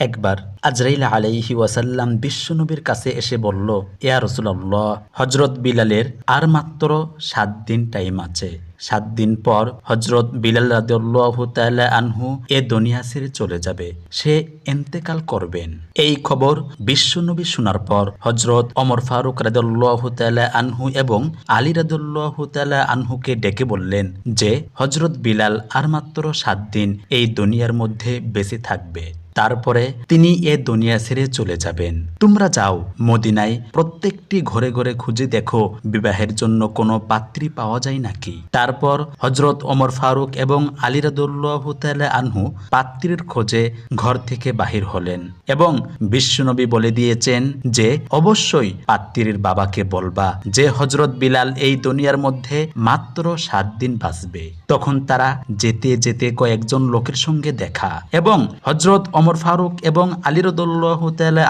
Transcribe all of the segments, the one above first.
একবার। আজরাইল আলাইহি ওয়াসাল্লাম বিশ্বনবীর কাছে এসে বলল, ইয়া রসুল্লাহ হজরত বিলালের আর মাত্র সাত দিন টাইম আছে। সাত দিন পর হজরত বিলাল রাদিউল্লাহ তাআলা আনহু এ দুনিয়া ছেড়ে চলে যাবে। সে এন্তেকাল করবেন। এই খবর বিশ্বনবী শোনার পর হজরত অমর ফারুক রাদিউল্লাহ তাআলা আনহু এবং আলী রাদিউল্লাহ তাআলা আনহুকে ডেকে বললেন যে হজরত বিলাল আর মাত্র সাত দিন এই দুনিয়ার মধ্যে বেঁচে থাকবে। তারপরে তিনি এ দুনিয়া ছেড়ে চলে যাবেন। তোমরা যাও, মদিনায় প্রত্যেকটি ঘরে ঘরে খুঁজে দেখো, বিবাহের জন্য কোনো পাত্রী পাওয়া যায় নাকি? তারপর হজরত ওমর ফারুক এবং আলিরাদুল্লাহ আনহু পাত্রীর খোঁজে ঘর থেকে বাহির হলেন এবং বিশ্বনবী বলে দিয়েছেন যে, অবশ্যই পাত্রীর বাবাকে বলবা যে হজরত বিলাল এই দুনিয়ার মধ্যে মাত্র সাত দিন বাঁচবে। তখন তারা যেতে যেতে কয়েকজন লোকের সঙ্গে দেখা এবং হজরত অমর ফারুক এবং আলিরদুল্লাহ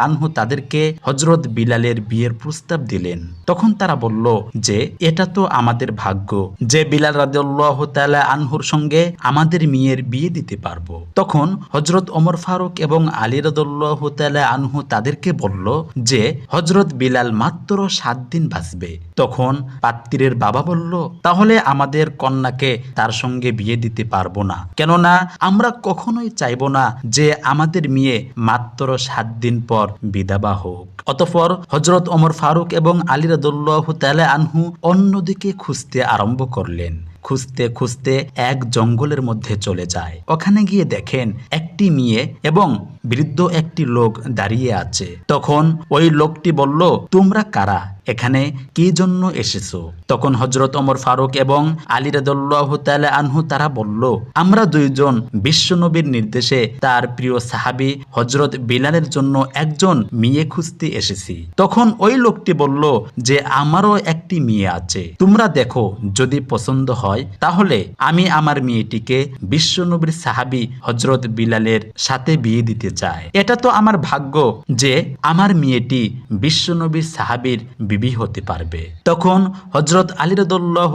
আনহু তাদেরকে হজরত বিলালের বিয়ের প্রস্তাব দিলেন। তখন তারা বলল যে, এটা তো আমাদের ভাগ্য যে বিলাল রাদিউল্লাহ তাআলা আনহুর সঙ্গে আমাদের মেয়ের বিয়ে দিতে পারব। তখন হজরত অমর ফারুক এবং আলী রাদিউল্লাহ তাআলা আনহু তাদেরকে বলল যে হজরত বিলাল মাত্র সাত দিন বাঁচবে। তখন পাত্রীর বাবা বলল, তাহলে আমাদের কন্যাকে তার সঙ্গে বিয়ে দিতে পারব না। কেননা আমরা কখনোই চাইব না যে আমাদের মেয়ে মাত্র সাত দিন পর বিদাবা হোক। অতঃপর হজরত ওমর ফারুক এবং আলী রাদুল্লাহ তালে আনহু অন্যদিকে খুঁজতে আরম্ভ করলেন। খুঁজতে খুঁজতে এক জঙ্গলের মধ্যে চলে যায়। ওখানে গিয়ে দেখেন একটি মেয়ে এবং বৃদ্ধ একটি লোক দাঁড়িয়ে আছে। তখন ওই লোকটি বলল, তোমরা কারা? এখানে কি জন্য এসেছ? তখন হজরত ওমর ফারুক এবং আলী রাদুল্লাহ তাআলা আনহু তারা বলল, আমরা দুইজন বিশ্বনবীর নির্দেশে তার প্রিয় সাহাবী হজরত বিলালের জন্য একজন মেয়ে খুঁজতে এসেছি। তখন ওই লোকটি বলল, যে আমারও একটি মেয়ে আছে। তোমরা দেখো, যদি পছন্দ হয়, তাহলে আমি আমার মেয়েটিকে বিশ্বনবীর সাহাবী হজরত বিলালের সাথে বিয়ে দিতে চাই। এটা তো আমার ভাগ্য যে আমার মেয়েটি বিশ্বনবীর সাহাবীর বিবি হতে পারবে। তখন হজরত আলী রদুল্লাহ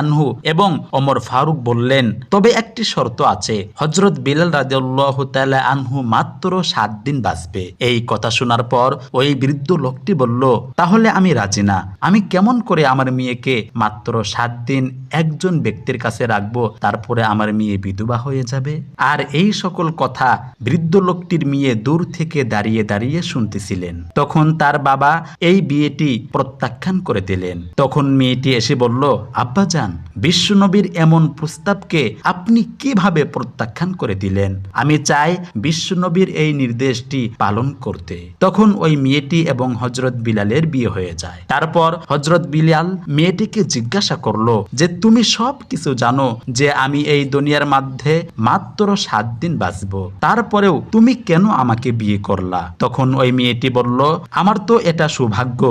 আনহু এবং ওমর ফারুক বললেন, তবে একটি শর্ত আছে। হজরত বিলাল রাদিউল্লাহ তাআলা আনহু মাত্র সাত দিন বাঁচবে। এই কথা শোনার পর ওই বৃদ্ধ লোকটি বলল, তাহলে আমি রাজি না। আমি কেমন করে আমার মেয়েকে মাত্র সাত দিন একজন ব্যক্তির কাছে রাখব, তারপরে আমার মেয়ে বিধবা হয়ে যাবে? আর এই সকল কথা বৃদ্ধ লোকটির মেয়ে দূর থেকে দাঁড়িয়ে দাঁড়িয়ে শুনতেছিলেন। তখন তার বাবা এই বিয়েটি প্রত্যাখ্যান করে দিলেন। তখন মেয়েটি এসে বলল আব্বাজান বিশ্বনবীর এমন প্রস্তাবকে আপনি কীভাবে প্রত্যাখ্যান করে দিলেন? আমি চাই বিশ্বনবীর এই নির্দেশটি পালন করতে। তখন ওই মেয়েটি এবং হজরত বিলালের বিয়ে হয়ে যায়। তারপর হজরত বিলাল মেয়েটিকে জিজ্ঞাসা করল যে, তুমি সব কিছু জানো যে আমি এই দুনিয়ার মধ্যে মাত্র সাত দিন বাঁচব। তারপরেও তুমি কেন আমাকে বিয়ে করলা? তখন ওই মেয়েটি বলল, আমার তো এটা সৌভাগ্য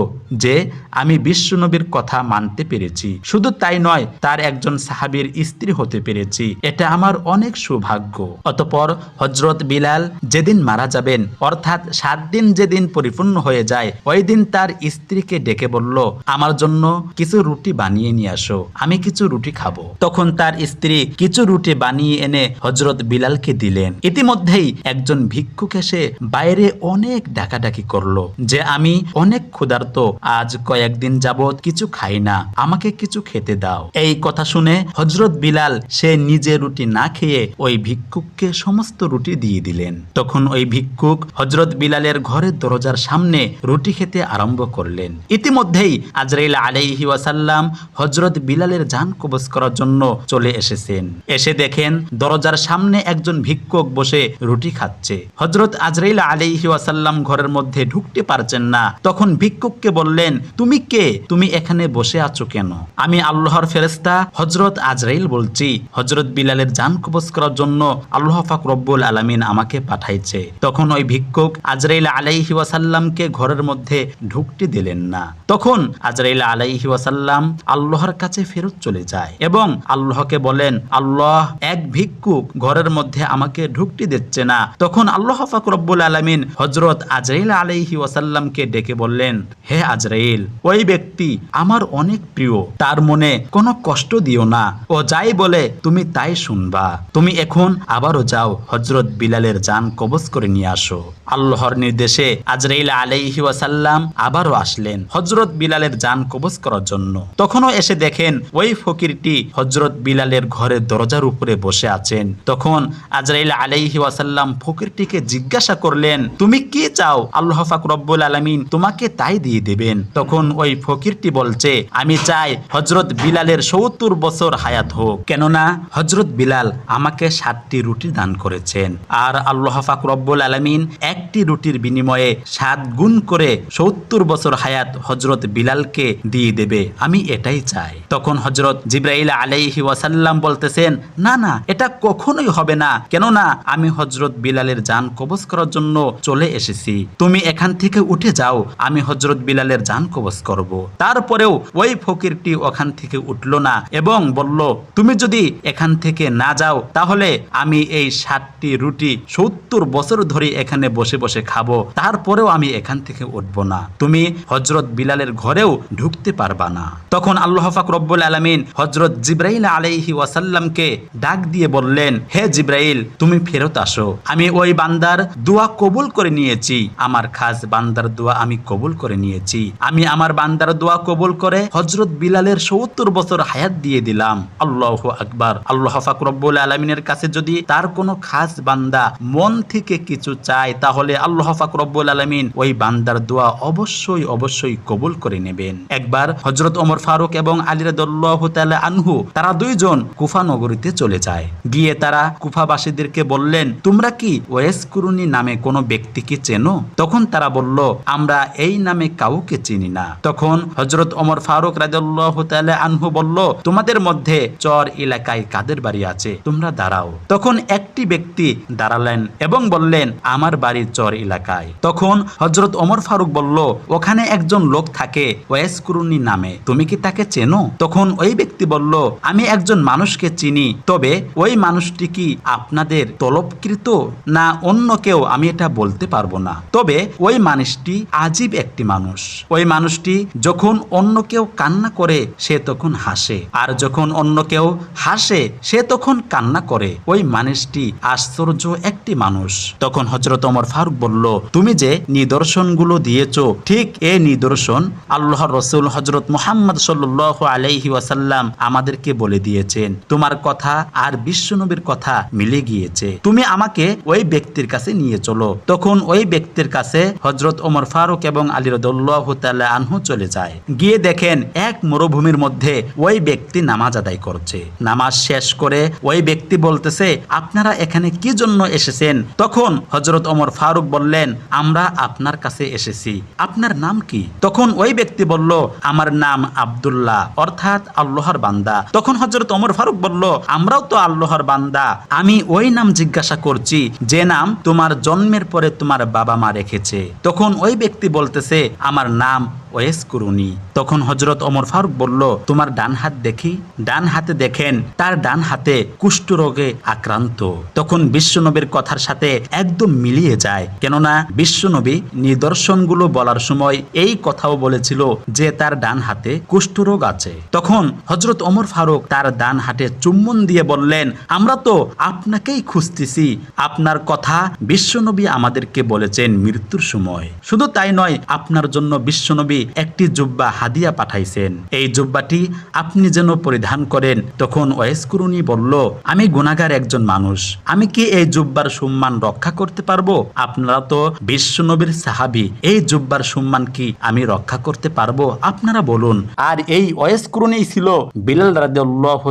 যে আমি বিশ্বনবীর কথা মানতে পেরেছি। শুধু তাই নয়, তার একজন সাহাবীর স্ত্রী হতে পেরেছি। এটা আমার অনেক সৌভাগ্য। অতপর হজরত বিলাল যেদিন মারা যাবেন, অর্থাৎ সাত দিন যেদিন পরিপূর্ণ হয়ে যায়, ওই দিন তার স্ত্রীকে ডেকে বলল, আমার জন্য কিছু রুটি বানিয়ে নিয়ে আসো, আমি কিছু রুটি খাব। তখন তার স্ত্রী কিছু রুটি বানিয়ে এনে হজরত বিলালকে দিলেন। ইতিমধ্যেই একজন ভিক্ষুক এসে বাইরে অনেক ডাকাডাকি করল, যে আমি অনেক ক্ষুধার্ত আজ কয়েকদিন যাবৎ কিছু খাই না, আমাকে কিছু খেতে দাও। এই কথা শুনে হজরত বিলাল সে নিজে রুটি না খেয়ে ওই ভিক্ষুককে সমস্ত রুটি দিয়ে দিলেন। তখন ওই ভিক্ষুক হজরত বিলালের ঘরের দরজার সামনে রুটি খেতে আরম্ভ করলেন। ইতিমধ্যেই আজরাইল আলাইহি ওয়াসাল্লাম হজরত বিলালের যান কবজ করার জন্য চলে এসেছেন। এসে দেখেন দরজার সামনে একজন ভিক্ষুক বসে রুটি খাচ্ছে। হজরত আজরাইল আলাইহি ওয়াসাল্লাম ঘরের মধ্যে ঢুকতে পারছেন না। তখন ভিক্ষুককে বললেন তুমি কে? তুমি এখানে বসে আছো কেন? আমি আল্লাহর ফেরেস্তা হজরত আজরাইল বলছি। হজরত বিলালের যান কবজ করার জন্য আল্লাহ পাক রব্বুল আলামিন আমাকে পাঠাইছে। তখন ওই ভিক্ষুক আজরাইল আলাইহি ওয়াসাল্লামকে ঘরের মধ্যে ঢুকতে দিলেন না। তখন আজরাইল আলাইহি ওয়াসাল্লাম আল্লাহর কাছে ফেরত চলে যায় এবং আল্লাহকে বলেন, আল্লাহ, এক ভিক্ষুক ঘরের মধ্যে আমাকে ঢুকতে দিচ্ছে না। তখন আল্লাহ পাক রব্বুল আলামিন হজরত আজরাইল আলাইহি ওয়াসাল্লামকে ডেকে বললেন, হে আজরাইল জিব্রাইল ওই ব্যক্তি আমার অনেক প্রিয়। তার মনে কোনো কষ্ট দিও না। ও যাই বলে, তুমি তাই শুনবা। তুমি এখন আবারও যাও হজরত বিলালের যান কবজ করে নিয়ে আসো। আল্লাহর নির্দেশে আজরাইল আলাইহি ওয়াসাল্লাম আবারও আসলেন হজরত বিলালের যান কবজ করার জন্য। তখনও এসে দেখেন, ওই ফকিরটি হজরত বিলালের ঘরের দরজার উপরে বসে আছেন। তখন আজরাইল আলাইহি ওয়াসাল্লাম ফকিরটিকে জিজ্ঞাসা করলেন, তুমি কি চাও? আল্লাহ ফাক রব্বুল আলমিন তোমাকে তাই দিয়ে দেবেন। তখন ওই ফকিরটি বলছে, আমি চাই হজরত বিলালের সত্তর বছর হায়াত হোক। কেননা হজরত বিলাল আমাকে সাতটি রুটি দান করেছেন। আর আল্লাহ ফাক রব্বুল আলমিন একটি রুটির বিনিময়ে সাত গুণ করে সত্তর বছর হায়াত হজরত বিলালকে দিয়ে দেবে। আমি এটাই চাই। তখন হজরত জিব্রাইল আলাইহি ওয়াসাল্লাম বলতেছেন, না না, এটা কখনোই হবে না। কেননা আমি হজরত বিলালের যান কবজ করার জন্য চলে এসেছি। তুমি এখান থেকে উঠে যাও। আমি হজরত বিলালের যান কবজ করব। তারপরেও ওই ফকিরটি ওখান থেকে উঠল না এবং বলল, তুমি যদি এখান থেকে না যাও, তাহলে আমি এই ষাটটি রুটি সত্তর বছর ধরে এখানে বসে বসে খাব। তারপরেও আমি এখান থেকে উঠবো না। তুমি হজরত বিলালের ঘরেও ঢুকতে পারবা না। তখন আল্লাহ ফাক রব্বুল আলমিন হজরত জিব্রাইল আলাইহি ওয়াসাল্লামকে ডাক দিয়ে বললেন, হে জিব্রাইল, তুমি ফেরত আসো। আমি ওই বান্দার দোয়া কবুল করে নিয়েছি। আমার খাস বান্দার দোয়া আমি কবুল করে নিয়েছি। আমি আমার বান্দার দোয়া কবুল করে হজরত বিলালের সত্তর বছর হায়াত দিয়ে দিলাম। আল্লাহ আকবার। আল্লাহ ফাক রব্বুল আলমিনের কাছে যদি তার কোনো খাস বান্দা মন থেকে কিছু চায়, তাহলে আল্লাহ ফাক রব্বুল আলমিন ওই বান্দার দোয়া অবশ্যই অবশ্যই কবুল করে নেবেন। একবার হজরত ওমর ফারুক এবং আলিরাদুল্লাহ তাআলা আনহু, তারা দুইজন কুফা নগরীতে চলে যায়। গিয়ে তারা কুফাবাসীদেরকে বললেন, তোমরা কি ওয়েস কুরুনি নামে কোনো ব্যক্তিকে চেনো? তখন তারা বলল, আমরা এই নামে কাউকে চিনি না। তখন হজরত ওমর ফারুক রাজুল্লাহ আনহু বলল, তোমাদের মধ্যে চর এলাকায় কাদের বাড়ি আছে? তোমরা দাঁড়াও। তখন একটি ব্যক্তি দাঁড়ালেন এবং বললেন, আমার বাড়ি চর এলাকায়। তখন হজরত ওমর ফারুক বলল, ওখানে একজন লোক থাকে ওয়েস কুরুনি নামে। তুমি কি তাকে চেনো? তখন ওই ব্যক্তি বলল, আমি একজন মানুষকে চিনি, তবে ওই মানুষটি কি আপনাদের তলবকৃত? না অন্য কেউ, আমি এটা বলতে পারব না। তবে ওই মানুষটি আজীব একটি মানুষ। ওই মানুষটি যখন অন্য কেউ কান্না করে, সে তখন হাসে। আর যখন অন্য কেউ হাসে, সে তখন কান্না করে। ওই মানুষটি আশ্চর্য একটি মানুষ। তখন হজরত ওমর ফারুক বলল, তুমি যে নিদর্শনগুলো দিয়েছ, ঠিক এই নিদর্শন আল্লাহ রসুল হজরত মুহাম্মদ সাল্লাহ আলাইহি ওয়াসাল্লাম আমাদেরকে বলে দিয়েছেন। তোমার কথা আর বিশ্বনবীর কথা মিলে গিয়েছে। তুমি আমাকে ওই ব্যক্তির কাছে নিয়ে চলো। তখন ওই ব্যক্তির কাছে হজরত ওমর ফারুক এবং আলী রদুল্লাহ আনহু চলে যায়। গিয়ে দেখেন এক মরুভূমির মধ্যে ওই ব্যক্তি নামাজ আদায় করছে। নামাজ শেষ করে ওই ব্যক্তি বলতেছে, আপনারা এখানে কি জন্য এসেছেন? তখন হজরত ওমর ফারুক বললেন, আমরা আপনার কাছে এসেছি। আপনার নাম কি? তখন ওই ব্যক্তি বলল, আমার নাম আব্দুল্লাহ, অর্থাৎ আল্লাহর বান্দা। তখন হজরত অমর ফারুক বলল, আমরাও তো আল্লাহর বান্দা। আমি ওই নাম জিজ্ঞাসা করছি, যে নাম তোমার জন্মের পরে তোমার বাবা মা রেখেছে। তখন ওই ব্যক্তি বলতেছে, আমার নাম Islam ওয়েস করুনি। তখন হজরত ওমর ফারুক বলল, তোমার ডান হাত দেখি? ডান হাতে দেখেন, তার ডান হাতে কুষ্ঠ রোগে আক্রান্ত। তখন বিশ্বনবীর কথার সাথে একদম মিলিয়ে যায়। কেননা বিশ্বনবী নিদর্শনগুলো বলার সময় এই কথাও বলেছিল যে তার ডান হাতে কুষ্ঠরোগ আছে। তখন হজরত ওমর ফারুক তার ডান হাতে চুম্বন দিয়ে বললেন, আমরা তো আপনাকেই খুঁজতেছি। আপনার কথা বিশ্বনবী আমাদেরকে বলেছেন মৃত্যুর সময়। শুধু তাই নয়, আপনার জন্য বিশ্বনবী একটি জুব্বা হাদিয়া পাঠাইছেন। এই জুব্বাটি আপনি যেন পরিধান করেন, তখন ওয়েসকুরুনি বলল, আমি গুণাগার একজন মানুষ। আমি কি এই জুব্বার সম্মান রক্ষা করতে পারব? আপনারা তো বিশ্বনবীর সাহাবি, এই জুব্বার সম্মান কি আমি রক্ষা করতে পারব? আপনারা বলুন। আর এই ওয়েসকুরুনি ছিল বিলাল রাদিয়াল্লাহ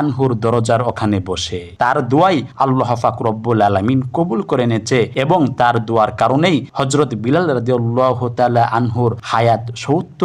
আনহুর দরজার ওখানে বসে। তার দোয়াই আল্লাহ ফাক রব্বুল আলামিন কবুল করে নেছে এবং তার দোয়ার কারণেই হজরত বিলাল রাদিয়াল্লাহ আনহুর হায়াত সত্তর